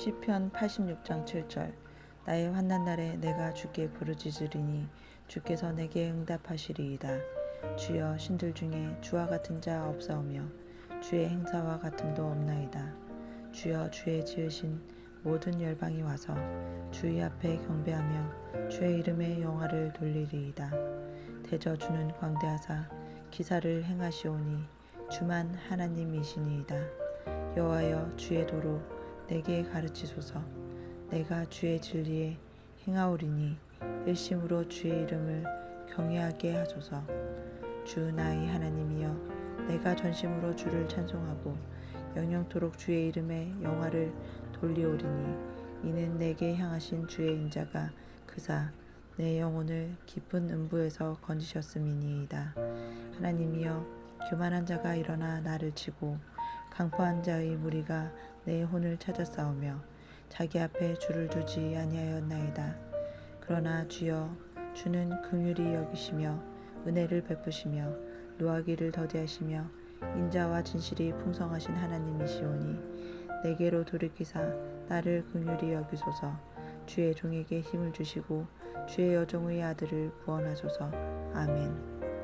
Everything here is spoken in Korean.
시편 86장 7절 나의 환난 날에 내가 주께 부르짖으리니 주께서 내게 응답하시리이다. 주여 신들 중에 주와 같은 자 없사오며 주의 행사와 같음도 없나이다. 주여 주의 지으신 모든 열방이 와서 주의 앞에 경배하며 주의 이름의 영화를 돌리리이다. 대저 주는 광대하사 기사를 행하시오니 주만 하나님이시니이다. 여호와여 주의 도로 내게 가르치소서. 내가 주의 진리에 행하오리니 일심으로 주의 이름을 경외하게 하소서. 주 나의 하나님이여 내가 전심으로 주를 찬송하고 영영토록 주의 이름의 영화를 돌리오리니 이는 내게 향하신 주의 인자가 그사 내 영혼을 깊은 음부에서 건지셨음이니이다. 하나님이여 교만한 자가 일어나 나를 치고 강포한 자의 무리가 내 혼을 찾아 싸우며 자기 앞에 줄을 두지 아니하였나이다. 그러나 주여 주는 긍휼히 여기시며 은혜를 베푸시며 노하기를 더디하시며 인자와 진실이 풍성하신 하나님이시오니 내게로 돌이키사 나를 긍휼히 여기소서 주의 종에게 힘을 주시고 주의 여종의 아들을 구원하소서 아멘.